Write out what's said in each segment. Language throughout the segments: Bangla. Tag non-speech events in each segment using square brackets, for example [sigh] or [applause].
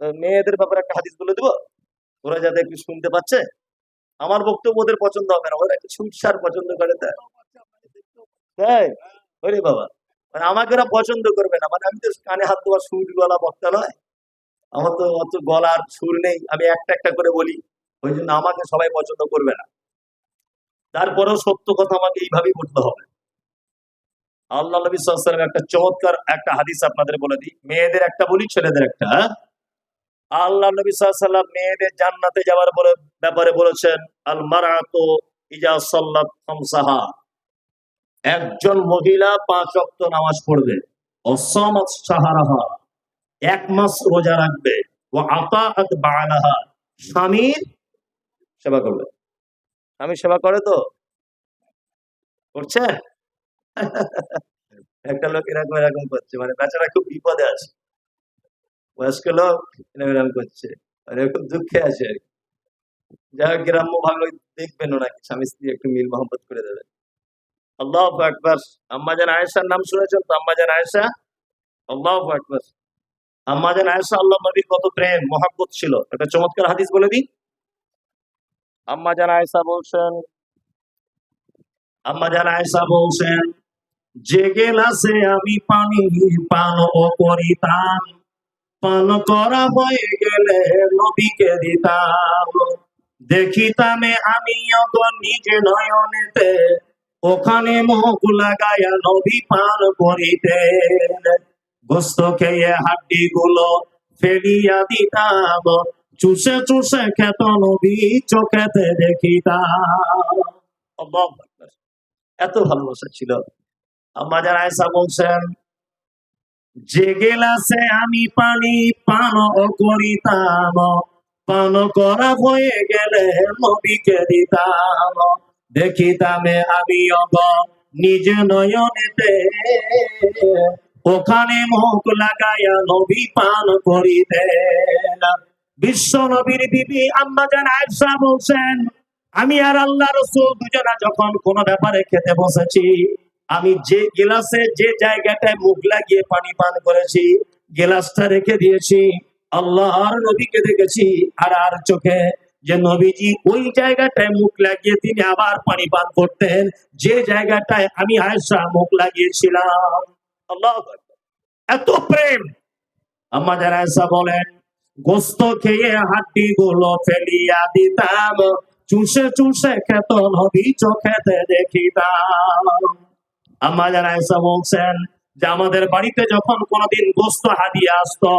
মেয়েদের ব্যাপারে একটা হাদিস বলে দিব। ওরা যাতে একটু শুনতে পাচ্ছে। আমার বক্তব্য ওদের পছন্দ হবে না। ওরা সুটসার পছন্দ করে তাই। বাবা। মানে আমাকে ওরা পছন্দ করবে না। মানে আমি তো কানে হাত দেওয়া সুর গলা বক্তা নয়। আমার তো অত গলার সুর নেই। আমি একটা একটা করে বলি। ওই জন্য আমাকে সবাই পছন্দ করবে না। তারপরেও সত্য কথা আমাকে এইভাবেই বলতে হবে। আল্লাহ নবী সাল্লাম একটা চমৎকার একটা হাদিস আপনাদের বলে দিই। মেয়েদের একটা বলি, ছেলেদের একটা হ্যাঁ? আল্লাহ নবী সাল্লাম মেয়েদের জান্নাতে যাওয়ার বলে ব্যাপারে বলেছেন আল মারাতো ইজা একজন মহিলা পাঁচ অক্ত নামাজ পড়বে। এক মাস রোজা রাখবে। ও আতাআত বালাহা। স্বামীর সেবা করবে। স্বামী সেবা করে তো? করছে? [laughs] একটা লোক এরকম এরকম করছে মানে বেচারা খুব বিপদে আছে। বয়স্ক লোক এরকম এরকম করছে। খুব দুঃখে আছে। হোক, গ্রাম্য ভালো দেখবেন ওনাকে, স্বামী স্ত্রী একটু মিল মোহাম্মত করে দেবে আল্লাহ আকবার। আম্মাজান আয়েশার নাম শুনেছেন তো? আয়েশা? আল্লাহ আকবার। আয়েশা আল্লাহ নবীর কত প্রেম, মহাব্বত ছিল। একটা চমৎকার হাদিস বলে দিই। আম্মাজান আয়েশা বলছেন আম্মাজান আয়েশা বলছেন যে গেলাসে আমি পানি পান ও করিতাম পান করা হয়ে গেলে নবীকে দিতাম। দেখিতামে আমি অগর নিজে নয়নেতে, ওখানে মুখ লাগাইয়া নবী পান করিতে গোস্ত খেয়ে হাড্ডি গুলো ফেলিয়া দিতাম, চুষে চুষে খেত নবী চোখেতে দেখিতাম। এত ভালোবাসা ছিল। আমাদের আয়সা বলছেন যে গেলাসে আমি পানি পান করিতাম। পান করা হয়ে গেলে নবীকে দিতাম। দেখিতামে আমি অগ নিজ নয়নেতে। ওখানে মুখ লাগাইয়া নবী পান করিতেন। বিশ্ব নবীর বিবি আম্মা জান আয়েশা বলছেন, আমি আর আল্লাহ রসুল দুজনা যখন কোনো ব্যাপারে খেতে বসেছি আমি যে গিলাসে, যে জায়গাটায় মুখ লাগিয়ে পানি পান করেছি, গিলাসটা রেখে দিয়েছি, আল্লাহর নবীকে দেখেছি, আর আর চোখে যে নবীজি ওই জায়গাটায় মুখ লাগিয়ে তিনি আবার পানি পান করতেন, যে জায়গাটায় আমি আয়সা মুখ লাগিয়েছিলাম। আল্লাহ এত প্রেম। আমাদের আয়েশা বলেন, গোস্ত খেয়ে হাড্ডি গুলো ফেলিয়া দিতাম, চুষে চুষে খেত নবী চোখেতে দেখিতাম। আমাদের আয়েশা বলছেন যে আমাদের বাড়িতে যখন কোনোদিন গোস্ত হাদিয়া আসতো,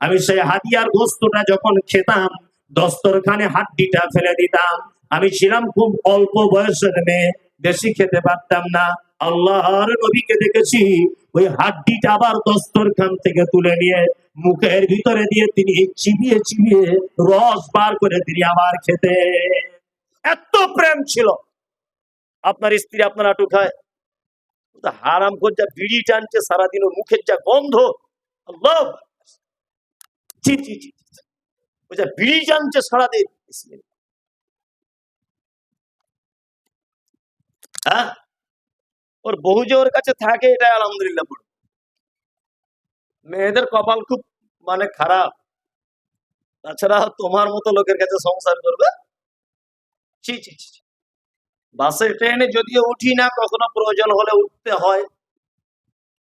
আমি সেই হাদিয়ার গোস্তটা যখন খেতাম, দস্তরখানে হাড্ডিটা ফেলে দিতাম। আমি ছিলাম খুব অল্প বয়সের মেয়ে, বেশি খেতে পারতাম না। আল্লাহর নবীকে দেখেছি, ওই হাড্ডিটা আবার দস্তরখান থেকে তুলে নিয়ে মুখের ভিতরে দিয়ে তিনি চিবিয়ে চিবিয়ে রস বার করে তিনি আবার খেতে এত প্রেম ছিল। আপনার স্ত্রী আপনার আটু খায়। হারাম যা বিড়ি টানছে, সারাদিন ওর মুখের যা গন্ধ। বিড়ি টানছে সারাদিন। হ্যাঁ? ওর বহু যে ওর কাছে থাকে এটা আলহামদুলিল্লাহ। মেয়েদের কপাল খুব মানে খারাপ। তাছাড়া তোমার মতো লোকের কাছে সংসার করবে? ছি ছি ছি ছি। বাসে ট্রেনে যদিও উঠি না, কখনো প্রয়োজন হলে উঠতে হয়।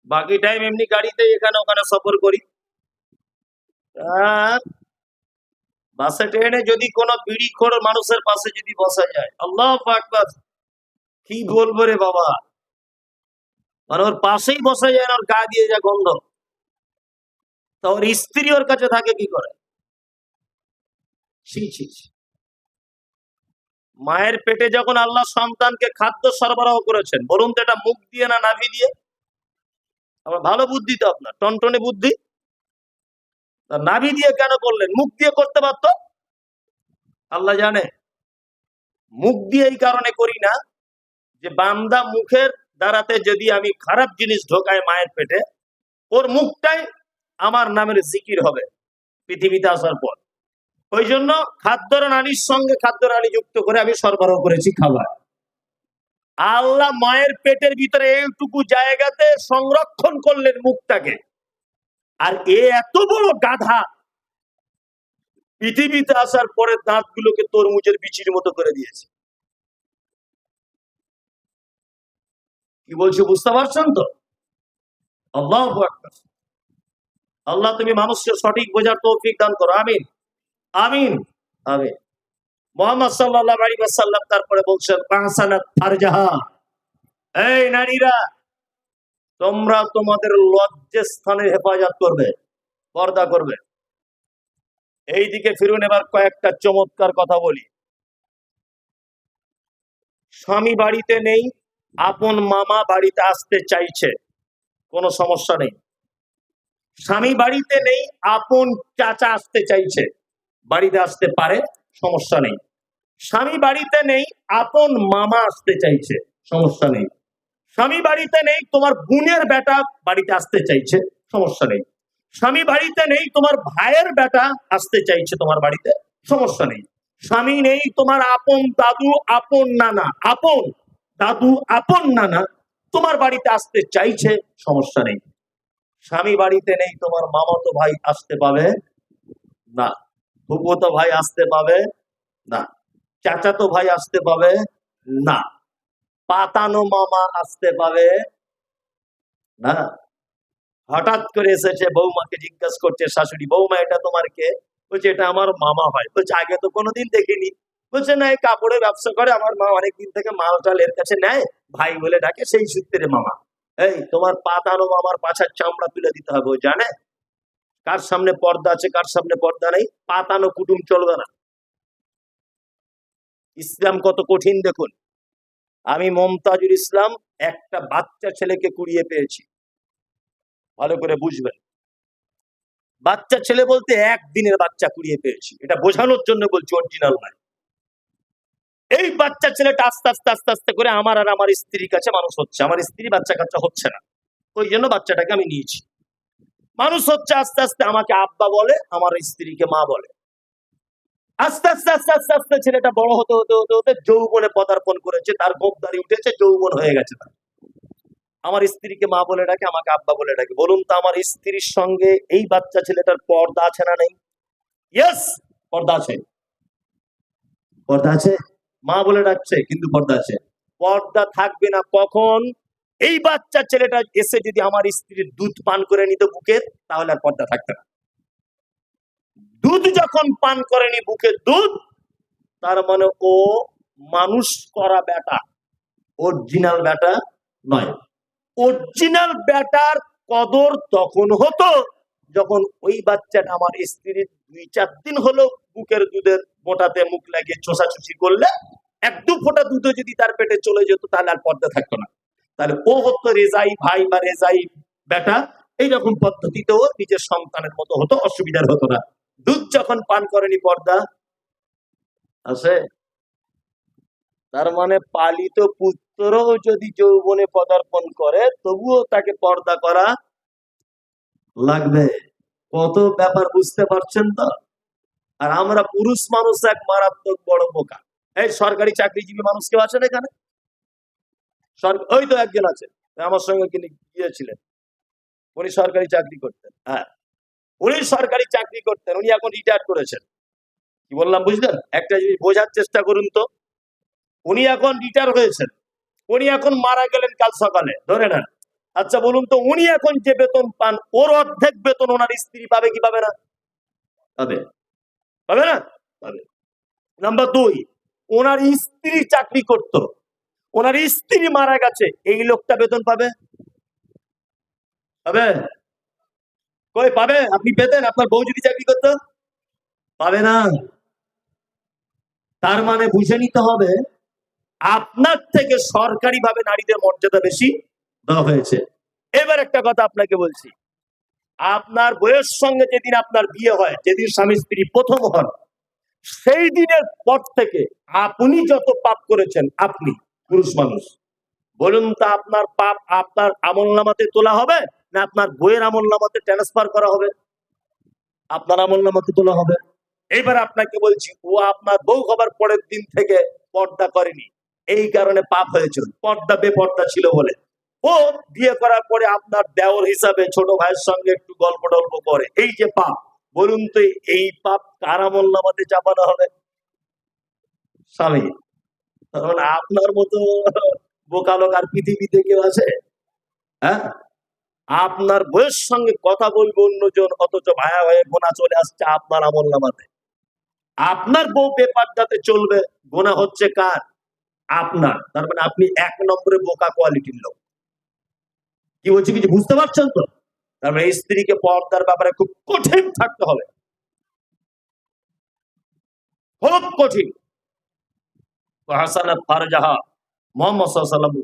বাকি টাইম এমনি গাড়িতে এখানে ওখানে সফর করি। বাসে ট্রেনে যদি কোনো বিড়ি খোর মানুষের পাশে যদি বসা যায়, আল্লাহ আকবার কি বলব রে বাবা? আর ওর পাশেই বসা যায় ওর গা দিয়ে যা গন্ধ। তা ওর স্ত্রী ওর কাছে থাকে কি করে? ছি ছি ছি। মায়ের পেটে যখন আল্লাহ সন্তানকে খাদ্য সরবরাহ করেছেন, বলুন তো এটা মুখ দিয়ে না নাভি দিয়ে? আমার ভালো বুদ্ধি তো আপনার, টনটনে বুদ্ধি? নাভি দিয়ে কেন করলেন? মুখ দিয়ে করতে পারতো? আল্লাহ জানে। মুখ দিয়ে এই কারণে করি না যে বান্দা মুখের দ্বারাতে যদি আমি খারাপ জিনিস ঢোকাই মায়ের পেটে, ওর মুখটাই আমার নামের জিকির হবে, পৃথিবীতে আসার পর। ওই জন্য খাদ্য নালীর সঙ্গে খাদ্য নালী যুক্ত করে আমি সরবরাহ করেছি খাবার। আল্লাহ মায়ের পেটের ভিতরে এইটুকু জায়গাতে সংরক্ষণ করলেন মুখটাকে। আর এ এত বড় গাধা, পৃথিবীতে আসার পরে দাঁতগুলোকে তরমুজের বিচির মতো করে দিয়েছে। কি বলছো, বুঝতে পারছেন তো? আল্লাহ আল্লাহ তুমি মানুষকে সঠিক বোঝার তৌফিক দান করো, আমিন। আমিন মোহাম্মদ সাল্লাহ আলী তারপরে বলছেন ফারজাহা এই নারীরা, তোমরা তোমাদের লজ্জের স্থানের হেফাজত করবে, পর্দা করবে। এই দিকে ফিরুন, এবার কয়েকটা চমৎকার কথা বলি। স্বামী বাড়িতে নেই, আপন মামা বাড়িতে আসতে চাইছে, কোনো সমস্যা নেই। স্বামী বাড়িতে নেই, আপন চাচা আসতে চাইছে। বাড়িতে আসতে পারে, সমস্যা নেই। স্বামী বাড়িতে নেই, আপন মামা আসতে চাইছে, সমস্যা নেই। স্বামী বাড়িতে নেই, তোমার বোনের বেটা বাড়িতে আসতে চাইছে, সমস্যা নেই। স্বামী বাড়িতে নেই, তোমার ভাইয়ের বেটা আসতে চাইছে তোমার বাড়িতে, সমস্যা নেই। স্বামী নেই, তোমার আপন দাদু, আপন নানা, আপন দাদু, আপন নানা তোমার বাড়িতে আসতে চাইছে, সমস্যা নেই। স্বামী বাড়িতে নেই, তোমার মামাতো ভাই আসতে পাবে না। ফুফুতো ভাই আসতে পাবে? না। চাচাতো ভাই আসতে পাবে? না। পাতানো মামা আসতে পাবে? না। হঠাৎ করে এসেছে বৌমাকে জিজ্ঞাসা করছে, শাশুড়ি, বৌমা, এটা তোমার কে? বলছে, এটা আমার মামা হয় বলছে, আগে তো কোনোদিন দেখিনি। বলছে, না, এই কাপড়ের ব্যবসা করে, আমার মা অনেকদিন থেকে মাল টাল এর কাছে নেয়, ভাই বলে ডাকে সেই সূত্রে মামা। এই, তোমার পাতানো মামার পাছার চামড়া তুলে দিতে হবে জানে? কার সামনে পর্দা আছে, কার সামনে পর্দা নেই? পাতানো কুটুম চলবে না। ইসলাম কত কঠিন দেখুন। আমি মমতাজুল ইসলাম একটা বাচ্চা ছেলেকে কুড়িয়ে পেয়েছি। ভালো করে বুঝবেন। বাচ্চা ছেলে বলতে একদিনের বাচ্চা কুড়িয়ে পেয়েছি। এটা বোঝানোর জন্য বলছি অরিজিনাল নয়। এই বাচ্চা ছেলেটা আস্তে আস্তে আস্তে আস্তে করে আমার আর আমার স্ত্রীর কাছে মানুষ হচ্ছে। আমার স্ত্রী বাচ্চা কাচ্চা হচ্ছে না। ওই জন্য বাচ্চাটাকে আমি নিয়েছি। মানুষ হচ্ছে আস্তে আস্তে আমাকে আব্বা বলে, আমার স্ত্রীকে মা বলে। আস্তে আস্তে আস্তে আস্তে আস্তে ছেলেটা বড় হতে হতে হতে হতে যৌবনে পদার্পণ করেছে, তার গোপদারি উঠেছে, যৌবন হয়ে গেছে তার। আমার স্ত্রীকে মা বলে ডাকে, আমাকে আব্বা বলে ডাকে। বলুন তো, আমার স্ত্রীর সঙ্গে এই বাচ্চা ছেলেটার পর্দা আছে না নেই? পর্দা আছে। পর্দা আছে? মা বলে ডাকছে, কিন্তু পর্দা আছে। পর্দা থাকবে না কখন? এই বাচ্চা ছেলেটা এসে যদি আমার স্ত্রীর দুধ পান করে নিত বুকের তাহলে আর পর্দা থাকতো না। দুধ যখন পান করেনি বুকের দুধ, তার মানে ও মানুষ করা বেটা অরিজিনাল বেটা নয়। অরিজিনাল বেটার কদর তখন হতো যখন ওই বাচ্চাটা আমার স্ত্রীর দুই চার দিন হলো বুকের দুধের মোটাতে মুখ লাগিয়ে চোষাচুষি করলে, এক দু ফোঁটা দুধও যদি তার পেটে চলে যেত, তাহলে আর পর্দা থাকতো না। তাহলে ও হতো রেজাই, ভাই বা রেজাই বেটা এইরকম পদ্ধতিতেও নিজের সন্তানের মতো হতো, অসুবিধার হতো না। দুধ যখন পান করেনি পর্দা, আছে? তার মানে পালিত পুত্রও যদি যৌবনে পদার্পণ করে, তবুও তাকে পর্দা করা লাগবে। কত ব্যাপার বুঝতে পারছেন তো? আর আমরা পুরুষ মানুষ এক মারাত্মক বড় বোকা। এই সরকারি চাকরিজীবী মানুষ কেউ আছেন এখানে? ওই তো একজন আছে, আমার সঙ্গে তিনি গিয়েছিলেন। উনি সরকারি চাকরি করতেন হ্যাঁ। উনি সরকারি চাকরি করতেন, উনি এখন রিটায়ার করেছেন। কি বললাম, বুঝলেন? একটা জিনিস বোঝার চেষ্টা করুন তো। উনি এখন রিটায়ার হয়েছেন। উনি এখন মারা গেলেন কাল সকালে, ধরে নেন। আচ্ছা বলুন তো, উনি এখন যে বেতন পান, ওর অর্ধেক বেতন ওনার স্ত্রী পাবে কি পাবে না? পাবে। পাবে না? পাবে। নাম্বার দুই, ওনার স্ত্রী চাকরি করত। ওনার স্ত্রী মারা গেছে। এই লোকটা বেতন পাবে? পাবে? কই, পাবে? আপনি পেতেন? আপনার বউ যদি চাকরি করতো? পাবে না। তার মানে বুঝে নিতে হবে, আপনার থেকে সরকারি ভাবে নারীদের মর্যাদা বেশি দেওয়া হয়েছে। এবার একটা কথা আপনাকে বলছি। আপনার বয়স সঙ্গে যেদিন আপনার বিয়ে হয়, যেদিন স্বামী স্ত্রী প্রথম হন, সেই দিনের পর থেকে আপনি যত পাপ করেছেন, আপনি পুরুষ মানুষ। বলুন তা আপনার পাপ আপনার আমল নামাতে তোলা হবে না আপনার বইয়ের আমল নামাতে ট্রান্সফার করা হবে? আপনার আমল নামাতে তোলা হবে। এইবার আপনাকে বলছি, ও আপনার বউ হবার পরের দিন থেকে পর্দা করেনি। এই কারণে পাপ হয়েছিল পর্দা বেপর্দা ছিল বলে। ও বিয়ে করার পরে আপনার দেওর হিসাবে ছোট ভাইয়ের সঙ্গে একটু গল্প টল্প করে। এই যে পাপ, বলুন তো এই পাপ কার আমল নামাতে চাপানো হবে? স্বামী তখন আপনার মতো বোকা লোক আর পৃথিবীতে কেউ আছে? হ্যাঁ? আপনার বইয়ের সঙ্গে কথা বলবে অন্যজন, অথচ ভায়া হয়ে গোনা চলে আসছে আপনার আমল নামাতে। আপনার বউ পেপারটাতে চলবে গোনা হচ্ছে কার? আপনার। তার মানে আপনি এক নম্বরে বোকা কোয়ালিটির লোক। কি বলছি, কিছু বুঝতে পারছেন তো? তার মানে স্ত্রীকে পর্দার ব্যাপারে খুব কঠিন থাকতে হবে। খুব কঠিন। হাসান ফারজাহা মোহাম্মদ সাল্লাম